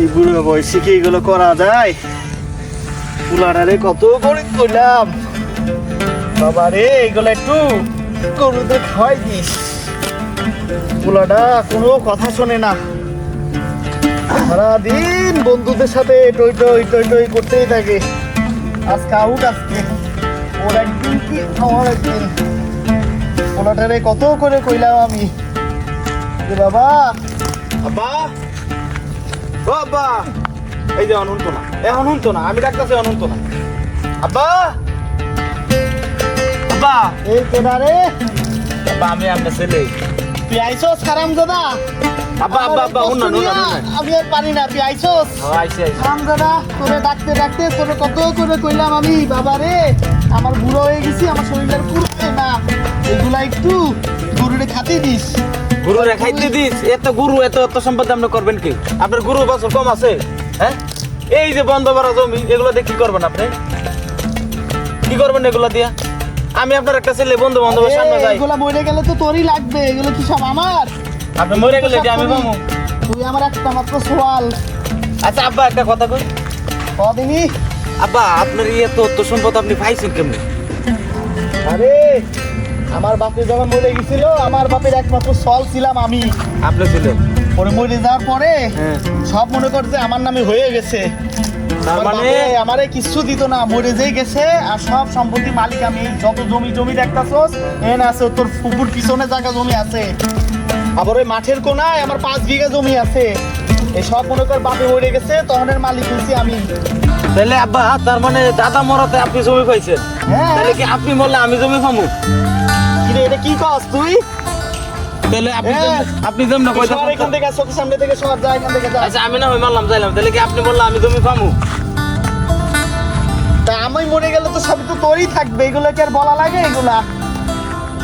এই বুড়ো বয়সে কি এগুলো করা যায়? পুলাটারে কত করে করলাম বাবা রে এগুলো একটু গরুদের খাওয়াই দিস। পুলাটা কোনো কথা শোনে না। সারাদিন বন্ধুদের সাথে টই টই টই টই করতেই থাকে। আজকে আউট আজকে। ওর একদিন কি আমার একদিন? পোলাটারে কত করে কইলাম আমি? যে বাবা আব্বা এই যে অনন্ত না এখন শুনতো না আমি ডাকতেছি অনন্ত না আব্বা? আব্বা? এই কেডা রে। আব্বা আমি আপনার ছেলে। তুই আইসোস খারাম দাদা আব্বা আব্বা আব্বা উন্না উন্না আমি আর পারি না তুই আইসোস আইসি আইসি খারাম দাদা তোরে ডাকতে ডাকতে তোরে কত করে কইলাম আমি বাবা রে। আমার বুড়ো হয়ে গেছি আমার শরীরের পুরো না। এগুলা একটু গরুরে খাতে দিস। গুরু রে খাইতে দিস এত গুরু এত এত সম্পদ আপনি করবেন কি? আপনার গুরু বছর কম আছে হ্যাঁ? এই যে বন্ধ করা জমি এগুলো দিয়ে কি করবেন আপনি? কি করবেন এগুলো দিয়া? আমি আপনার একটা ছেলে বন্ধু বান্ধবের সামনে যাই। এগুলা মরে গেলে তো তোরই লাগবে এগুলো কি সব আমার? আপনি মরে গেলে যে আমি পাবো তুই আমার একটা মাত্র সোয়াল। আচ্ছা আব্বা একটা কথা কই। কদিনই আব্বা আপনার ইয়ে তো তো সম্পদ আপনি পাইছেন কেমনি? আরে আমার বাপে যখন মরে গেছিল আমার বাপের একমাত্র সল ছিলাম আমি। আপনি ছিলেন। পরে মরে যাওয়ার পরে হ্যাঁ। সব মনে করছে আমার নামে হয়ে গেছে। তার মানে? আমারে কিচ্ছু দিত না মরে যেই গেছে আর সব সম্পত্তি মালিক আমি। যত জমি জমি দেখতাছস এন আছে তোর পুকুর পিছনে জায়গা জমি আছে। আবার ওই মাঠের কোনায় আমার পাঁচ বিঘা জমি আছে। এই সব মনে কর বাপে মরে গেছে তখনের মালিক হয়েছি আমি। তাহলে আব্বা তার মানে দাদা মরাতে আপনি জমি পাইছেন? হ্যাঁ। তাহলে কি আপনি মরলে আমি জমি পাবো কিরে এটা কি কস তুই? তাহলে আপনি হ্যাঁ। আপনি যেমন না কইতে সর এখান থেকে চোখের সামনে থেকে সর যা এখান থেকে যা। আচ্ছা আমি না হই মারলাম যাইলাম। তাহলে কি আপনি বললে আমি জমি পাবো তা আমি মরে গেলে তো সবই তো তোরই থাকবে এগুলো কি আর বলা লাগে এগুলা?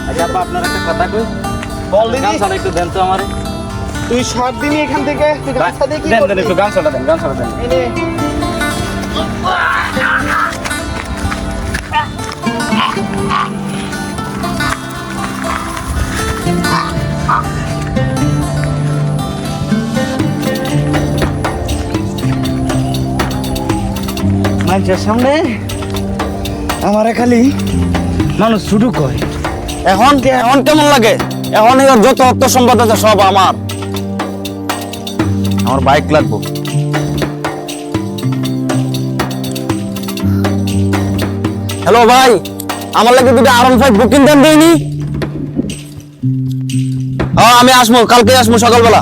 আচ্ছা আব্বা আপনার একটা কথা কই? বল দিদি। গামছাটা একটু দেন তো আমারে। তুই সর দিনি এখান থেকে তুই গামছা দিয়ে কি দেন দেন একটু গামছাটা দেন গামছাটা দেন। এই মানুষের সামনে আমারে খালি মানুষ শুধু কয়। এখন এখন কেমন লাগে? এখন যত অর্থ সম্পদ আছে সব আমার। আমার বাইক লাগবো। হ্যালো ভাই, আমার লাগে দুটো আরন ফাইভ বুকিং দেন দেয়নি হ্যাঁ আমি আসব কালকে আসব সকালবেলা।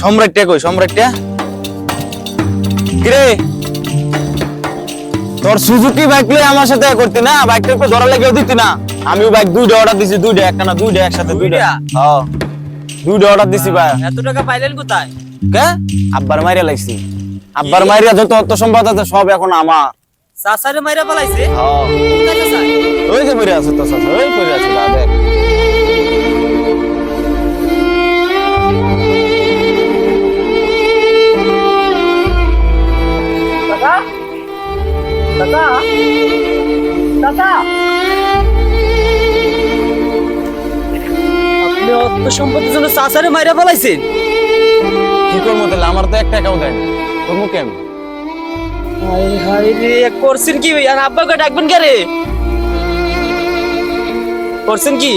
সম্রাটটা কই সম্রাটটা কিরে? তোর সুজুকি বাইক লই আমার সাথে করতি না? বাইকটা একটু ধরা লেগেও দিতি না। আমিও বাইক দুইটা অর্ডার দিছি দুইটা একটা না দুইটা একসাথে দুইটা। হ্যাঁ। দুইটা অর্ডার দিছি ভাই এত টাকা পাইলেন কোথায়? কে? আব্বার মাইরা লাগছি আব্বার মাইরা যত অর্থ সম্পদ আছে সব এখন আমার। চাচারে মাইরা পালাইছে? হ্যাঁ। ওই যে পড়ে আছে তো সাথে ওই পড়ে আছে দাদা আপনি অর্থ সম্পত্তির জন্য চাচারে মাইরা পালাইছেন কি করব তাহলে? আমার তো একটা টাকাও দেয় করব কেন হাই হাই রে করছেন কি? আর আব্বাকে ডাকবেন কে রে? করছেন কি?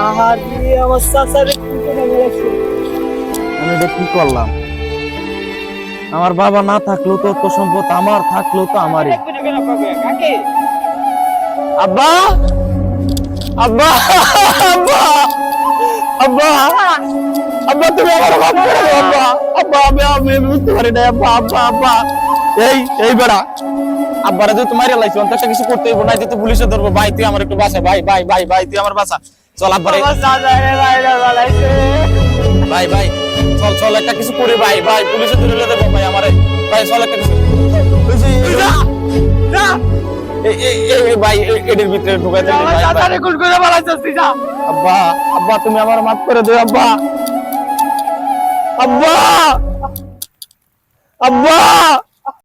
আহারে আমার চাচারে আমি এটা কি করলাম? আমার বাবা না থাকলেও তো তো সম্পদ আমার থাকল তো আমারই। আব্বা! আব্বা! আব্বা! আব্বা! আব্বা তুমি আমার মাফ করে দাও আব্বা। আব্বা আমি আমি বুঝতে পারি না আব্বা আব্বা আব্বা। এই এই বেড়া। আব্বারা যে তোমার লাইছি অন্তত কিছু করতে হইব না যে তো পুলিশে ধরবো। ভাই তুই আমার একটু বাসা ভাই ভাই ভাই ভাই তুই আমার বাসা চল আব্বারে। ভাই ভাই। চল চল একটা কিছু করি ভাই ভাই পুলিশে ধরে দেবো ভাই আমারে। ভাই চল একটা কিছু ভাই ভিতরে তুমি আমার মাফ করে দিও আব্বা! আব্বা!